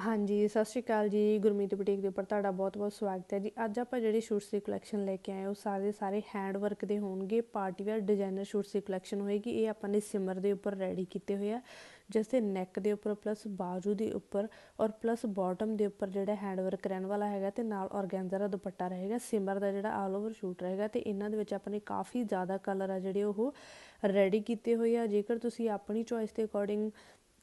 ਹਾਂਜੀ, ਸਤਿ ਸ਼੍ਰੀ ਅਕਾਲ ਜੀ। ਗੁਰਮੀਤ ਬੁਟੀਕ ਦੇ ਉੱਪਰ ਤੁਹਾਡਾ ਬਹੁਤ-ਬਹੁਤ ਸਵਾਗਤ ਹੈ ਜੀ। ਅੱਜ ਆਪਾਂ ਜਿਹੜੇ ਸ਼ੂਟਸ ਦੀ ਕਲੈਕਸ਼ਨ ਲੈ ਕੇ ਆਏ ਉਹ ਸਾਰੇ ਸਾਰੇ ਹੈਂਡ ਵਰਕ ਦੇ ਹੋਣਗੇ। ਪਾਰਟੀ ਵੇਅਰ ਡਿਜ਼ਾਈਨਰ ਸ਼ੂਟਸ ਦੀ ਕਲੈਕਸ਼ਨ ਹੋਏਗੀ। ਇਹ ਆਪਾਂ ਨੇ ਸਿਮਰ ਦੇ ਉੱਪਰ ਰੈਡੀ ਕੀਤੇ ਹੋਏ ਆ। ਜਿਸ ਦੇ ਨੈਕ ਦੇ ਉੱਪਰ ਪਲੱਸ ਬਾਜੂ ਦੇ ਉੱਪਰ ਔਰ ਪਲੱਸ ਬਾਟਮ ਦੇ ਉੱਪਰ ਜਿਹੜਾ ਹੈਂਡ ਵਰਕ ਰਹਿਣ ਵਾਲਾ ਹੈਗਾ ਤੇ ਨਾਲ ਔਰਗੈਂਜ਼ਾ ਦਾ ਦੁਪੱਟਾ ਰਹੇਗਾ। ਸਿਮਰ ਦਾ ਜਿਹੜਾ ਆਲ ਓਵਰ ਸ਼ੂਟ ਰਹੇਗਾ ਤੇ ਇਹਨਾਂ ਦੇ ਵਿੱਚ ਆਪਾਂ ਨੇ ਕਾਫੀ ਜ਼ਿਆਦਾ ਕਲਰ ਆ ਜਿਹੜੇ ਉਹ ਰੈਡੀ ਕੀਤੇ ਹੋਏ ਆ। ਜੇਕਰ ਤੁਸੀਂ ਆਪਣੀ ਚੋਇਸ ਦੇ ਅਕੋਰਡਿੰਗ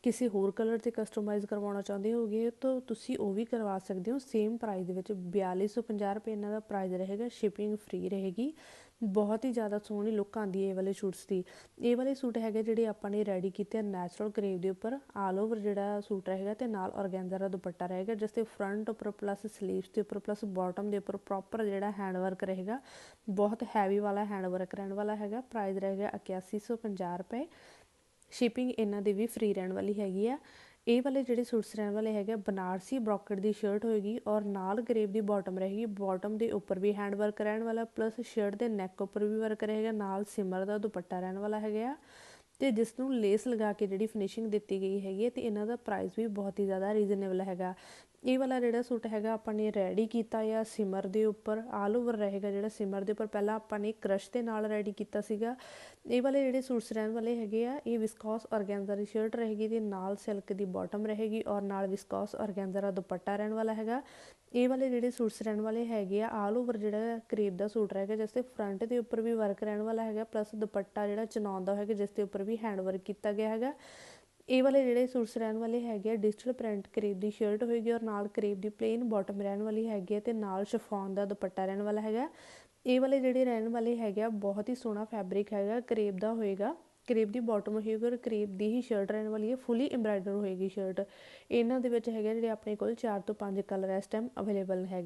ਕਿਸੇ ਹੋਰ ਕਲਰ ਤੇ ਕਸਟਮਾਈਜ਼ ਕਰਵਾਉਣਾ ਚਾਹੁੰਦੇ ਹੋਗੇ, ਤਾਂ ਤੁਸੀਂ ਉਹ ਵੀ ਕਰਵਾ ਸਕਦੇ ਹੋ। ਸੇਮ ਪ੍ਰਾਈਸ ਦੇ ਵਿੱਚ 4250 ਰੁਪਏ ਇਹਨਾਂ ਦਾ ਪ੍ਰਾਈਸ ਰਹੇਗਾ ਸ਼ਿਪਿੰਗ ਫ੍ਰੀ ਰਹੇਗੀ। ਬਹੁਤ ਹੀ ਜ਼ਿਆਦਾ ਸੋਹਣੀ ਲੁੱਕ ਆਂਦੀ ਹੈ ਇਹ ਵਾਲੇ ਸੂਟਸ ਦੀ। ਇਹ ਵਾਲੇ ਸੂਟ ਹੈਗੇ ਜਿਹੜੇ ਆਪਾਂ ਨੇ ਰੈਡੀ ਕੀਤੇ ਨੈਚੁਰਲ ਕਰੇਵ ਦੇ ਉੱਪਰ। ਆਲ ਓਵਰ ਜਿਹੜਾ ਸੂਟ ਰਹੇਗਾ ਤੇ ਨਾਲ ਔਰਗੈਂਜ਼ਾ ਦਾ ਦੁਪੱਟਾ ਰਹੇਗਾ, ਜਿਸ ਤੇ ਫਰੰਟ ਉੱਪਰ ਪਲੱਸ ਸਲੀਵਸ ਦੇ ਉੱਪਰ ਪਲੱਸ ਬਾਟਮ ਦੇ ਉੱਪਰ ਪ੍ਰੋਪਰ ਜਿਹੜਾ ਹੈਂਡ ਵਰਕ ਰਹੇਗਾ। ਬਹੁਤ ਹੈਵੀ ਵਾਲਾ ਹੈਂਡ ਵਰਕ ਰਹਿਣ ਵਾਲਾ ਹੈਗਾ। ਪ੍ਰਾਈਸ ਰਹੇਗਾ 8150 ਰੁਪਏ। ਸ਼ਿਪਿੰਗ ਇਹਨਾਂ ਦੀ ਵੀ ਫ੍ਰੀ ਰਹਿਣ ਵਾਲੀ ਹੈਗੀ ਆ। ਇਹ ਵਾਲੇ ਜਿਹੜੇ ਸੂਟਸ ਰਹਿਣ ਵਾਲੇ ਹੈਗੇ ਬਨਾਰਸੀ ਬ੍ਰੋਕਟ ਦੀ ਸ਼ਰਟ ਹੋਏਗੀ ਔਰ ਨਾਲ ਗਰੇਬ ਦੀ ਬਾਟਮ ਰਹੇਗੀ। ਬਾਟਮ ਦੇ ਉੱਪਰ ਵੀ ਹੈਂਡ ਵਰਕ ਰਹਿਣ ਵਾਲਾ ਪਲੱਸ ਸ਼ਰਟ ਦੇ ਨੈਕ ਉੱਪਰ ਵੀ ਵਰਕ ਰਹੇਗਾ, ਨਾਲ ਸਿਮਰ ਦਾ ਦੁਪੱਟਾ ਰਹਿਣ ਵਾਲਾ ਹੈਗਾ ਤੇ ਜਿਸ ਨੂੰ ਲੇਸ ਲਗਾ ਕੇ ਜਿਹੜੀ ਫਿਨਿਸ਼ਿੰਗ ਦਿੱਤੀ ਗਈ ਹੈਗੀ ਹੈ, ਤੇ ਇਹਨਾਂ ਦਾ ਪ੍ਰਾਈਸ ਵੀ ਬਹੁਤ ਹੀ ਜ਼ਿਆਦਾ ਰੀਜ਼ਨੇਬਲ ਹੈਗਾ। ਇਹ ਵਾਲਾ ਜਿਹੜਾ ਸੂਟ ਹੈਗਾ, ਆਪਾਂ ਨੇ ਰੈਡੀ ਕੀਤਾ ਆ ਸਿਮਰ ਦੇ ਉੱਪਰ ਆਲ ਓਵਰ ਰਹੇਗਾ ਜਿਹੜਾ ਸਿਮਰ ਦੇ ਉੱਪਰ। ਪਹਿਲਾਂ ਆਪਾਂ ਨੇ ਕ੍ਰਸ਼ ਦੇ ਨਾਲ ਰੈਡੀ ਕੀਤਾ ਸੀਗਾ। ਇਹ ਵਾਲੇ ਜਿਹੜੇ ਸੂਟਸ ਰਹਿਣ ਵਾਲੇ ਹੈਗੇ ਆ, ਇਹ ਵਿਸਕੋਸ ਔਰਗੈਂਜ਼ਾ ਦੀ ਸ਼ਰਟ ਰਹੇਗੀ ਤੇ ਨਾਲ ਸਿਲਕ ਦੀ ਬਾਟਮ ਰਹੇਗੀ ਔਰ ਨਾਲ ਵਿਸਕੋਸ ਔਰਗੈਂਜ਼ਾ ਦਾ ਦੁਪੱਟਾ ਰਹਿਣ ਵਾਲਾ ਹੈਗਾ। ਇਹ ਵਾਲੇ ਜਿਹੜੇ ਸੂਟਸ ਰਹਿਣ ਵਾਲੇ ਹੈਗੇ ਆ ਆਲ ਓਵਰ ਜਿਹੜਾ ਕਰੀਬ ਦਾ ਸੂਟ ਰਹੇਗਾ ਜਿਸ ਤੇ ਫਰੰਟ ਦੇ ਉੱਪਰ ਵੀ ਵਰਕ ਰਹਿਣ ਵਾਲਾ ਹੈਗਾ ਪਲੱਸ ਦੁਪੱਟਾ ਜਿਹੜਾ ਚਨਾਉਣ ਦਾ ਹੈਗਾ, ਜਿਸ ਦੇ ਉੱਪਰ ਵੀ ਹੈਂਡ ਵਰਕ ਕੀਤਾ ਗਿਆ ਹੈਗਾ। ਇਹ ਵਾਲੇ ਜਿਹੜੇ ਸੂਟਸ ਰਹਿਣ ਵਾਲੇ ਹੈਗੇ ਆ ਡਿਜੀਟਲ ਪ੍ਰਿੰਟ ਕਰੇਪ ਦੀ ਸ਼ਰਟ ਹੋਏਗੀ ਔਰ ਨਾਲ ਕਰੇਪ ਦੀ ਪਲੇਨ ਬਾਟਮ ਰਹਿਣ ਵਾਲੀ ਹੈਗੀ ਹੈ ਤੇ ਨਾਲ ਸ਼ਿਫੋਨ ਦਾ ਦੁਪੱਟਾ ਰਹਿਣ ਵਾਲਾ ਹੈਗਾ। ਇਹ ਵਾਲੇ ਜਿਹੜੇ ਰਹਿਣ ਵਾਲੇ ਹੈਗੇ ਆ, ਬਹੁਤ ਹੀ ਸੋਹਣਾ ਫੈਬਰਿਕ ਹੈਗਾ ਕਰੇਪ ਦਾ ਹੋਏਗਾ। ਕਰੇਪ ਦੀ ਬਾਟਮ ਹੋਏਗੀ ਔਰ ਕਰੀਬ ਦੀ ਹੀ ਸ਼ਰਟ ਰਹਿਣ ਵਾਲੀ ਹੈ ਫੁੱਲੀ ਐਮਬਰਾਇਡਰ ਹੋਏਗੀ ਸ਼ਰਟ ਇਹਨਾਂ ਦੇ ਵਿੱਚ ਹੈਗੇ ਜਿਹੜੇ ਆਪਣੇ ਕੋਲ 4 ਤੋਂ 5 ਕਲਰ ਇਸ ਟਾਈਮ ਅਵੇਲੇਬਲ ਹੈਗੇ।